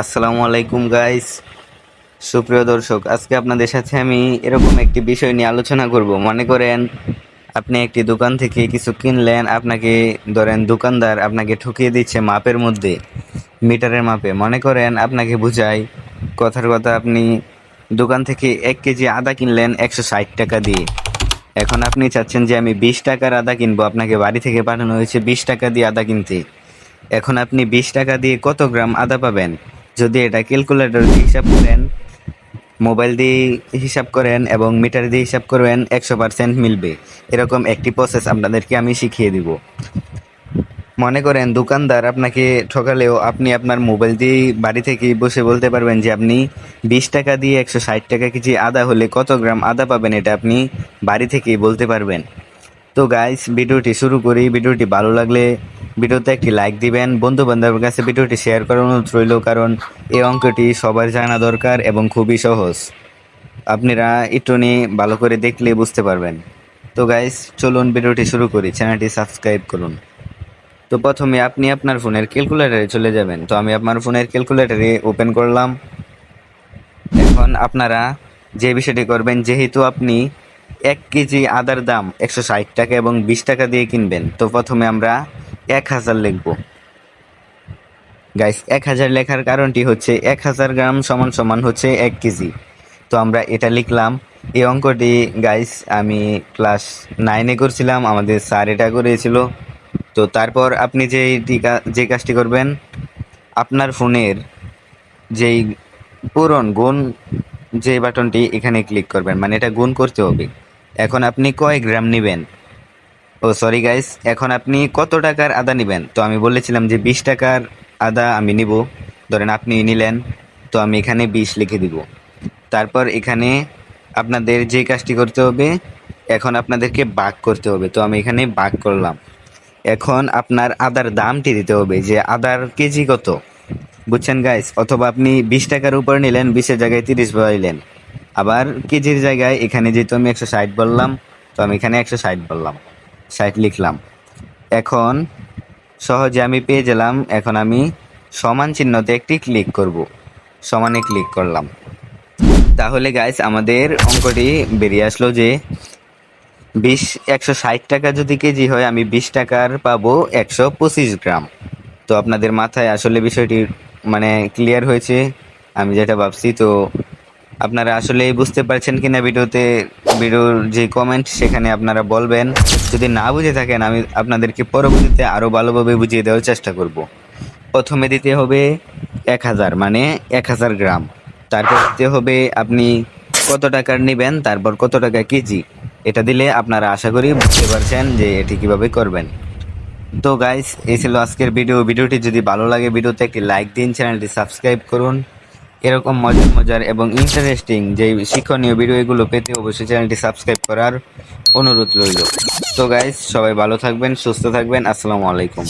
আসসালামু আলাইকুম গাইস সুপ্রিয় দর্শক, আজকে আপনাদের সাথে আমি এরকম একটি বিষয় নিয়ে আলোচনা করব। মনে করেন, আপনি একটি দোকান থেকে কিছু কিনলেন, আপনাকে ধরেন দোকানদার আপনাকে ঠকিয়ে দিচ্ছে মাপের মধ্যে, মিটারের মাপে। মনে করেন, আপনাকে বুঝাই কথার কথা আপনি দোকান থেকে এক কেজি আদা কিনলেন একশো ষাট টাকা দিয়ে। এখন আপনি চাচ্ছেন যে আমি বিশ টাকার আদা কিনবো, আপনাকে বাড়ি থেকে পাঠানো হয়েছে বিশ টাকা দিয়ে আদা কিনতে। এখন আপনি বিশ টাকা দিয়ে কত গ্রাম আদা পাবেন? যদি এটা ক্যালকুলেটর দিয়ে হিসাব করেন মোবাইল দিয়ে হিসাব করেন এবং মিটার দিয়ে হিসাব করবেন, একশো পার্সেন্ট মিলবে। এরকম একটি প্রসেস আপনাদেরকে আমি শিখিয়ে দিব। মনে করেন, দোকানদার আপনাকে ঠকালেও আপনি আপনার মোবাইল দিয়ে বাড়ি থেকে বসে বলতে পারবেন যে, আপনি বিশ টাকা দিয়ে একশো ষাট টাকা কেজি আদা হলে কত গ্রাম আদা পাবেন? এটা আপনি বাড়ি থেকেই বলতে পারবেন। তো গাইস ভিডিওটি শুরু করি। ভিডিওটি ভালো লাগলে ভিডিওতে একটি লাইক দিবেন। বন্ধু বান্ধবের কাছে ভিডিওটি শেয়ার করার অনুরোধ রইল, কারণ এই অঙ্কটি সবার জানা দরকার এবং খুবই সহজ। আপনারা একটু নিয়ে ভালো করে দেখলে বুঝতে পারবেন। তো গাইস চলুন ভিডিওটি শুরু করি। চ্যানেলটি সাবস্ক্রাইব করুন। তো প্রথমে আপনি আপনার ফোনের ক্যালকুলেটরে চলে যাবেন। তো আমি আপনার ফোনের ক্যালকুলেটরে ওপেন করলাম। এখন আপনারা যে বিষয়টি করবেন, যেহেতু আপনি এক কেজি আদার দাম একশো ষাট টাকা এবং বিশ টাকা দিয়ে কিনবেন, তো প্রথমে আমরা এক হাজার লিখব। গাইস এক হাজার লেখার কারণটি হচ্ছে এক হাজার গ্রাম সমান সমান হচ্ছে এক কেজি। তো আমরা এটা লিখলাম। এই অঙ্কটি গাইস আমি ক্লাস নাইনে করছিলাম, আমাদের স্যার এটা করেছিল তো তারপর আপনি যে যে কাজটি করবেন, আপনার ফোনের যেই পূরণ, গুণ যে বাটনটি এখানে ক্লিক করবেন মানে এটা গুণ করতে হবে। এখন আপনি কয় গ্রাম নেবেন? ও সরি গাইস এখন আপনি কত টাকার আদা নেবেন? তো আমি বলেছিলাম যে বিশ টাকার আদা আমি নিব। ধরেন আপনি নিলেন, তো আমি এখানে বিশ লিখে দিব। তারপর এখানে আপনাদের যে কাজটি করতে হবে, এখন আপনাদেরকে বাক করতে হবে। তো আমি এখানে বাক করলাম। এখন আপনার আদার দামটি দিতে হবে যে আদার কেজি কত? বুঝছেন গাইস অথবা আপনি বিশ টাকার উপর নিলেন, বিশের জায়গায় তিরিশ বলাইলেন আবার কেজির জায়গায় এখানে যেহেতু আমি একশো ষাট বললাম, তো আমি এখানে একশো ষাট বললাম। ষাট লিখলাম। এখন সহজে আমি পেয়ে গেলাম, এখন আমি সমান চিহ্নতে একটি ক্লিক করব। সমানে ক্লিক করলাম। তাহলে গাইস আমাদের অঙ্কটি বেরিয়ে আসলো যে বিশ, একশো ষাট টাকা যদি কেজি হয়, আমি বিশ টাকার পাবো একশো পঁচিশ গ্রাম। তো আপনাদের মাথায় আসলে বিষয়টি মানে ক্লিয়ার হয়েছে? আমি যেটা ভাবছি, তো আপনারা আসলেই বুঝতে পারছেন কিনা ভিডিওতে, ভিডিওর যে কমেন্ট সেখানে আপনারা বলবেন। যদি না বুঝে থাকেন, আমি আপনাদেরকে পরবর্তীতে আরও ভালোভাবে বুঝিয়ে দেওয়ার চেষ্টা করব। প্রথমে দিতে হবে এক হাজার মানে এক হাজার গ্রাম। তারপর দিতে হবে আপনি কত টাকার নেবেন, তারপর কত টাকা কেজি। এটা দিলে আপনারা আশা করি বুঝতে পারছেন যে এটি কীভাবে করবেন। তো গাইস এই ছিল আজকের ভিডিও। ভিডিওটি যদি ভালো লাগে, ভিডিওতে একটি লাইক দিন, চ্যানেলটি সাবস্ক্রাইব করুন। এরকম মজার মজার এবং ইন্টারেস্টিং যে শিক্ষণীয় ভিডিওগুলো পেতে অবশ্যই চ্যানেলটি সাবস্ক্রাইব করার অনুরোধ রইল। তো গাইজ সবাই ভালো থাকবেন, সুস্থ থাকবেন, আসসালামু আলাইকুম।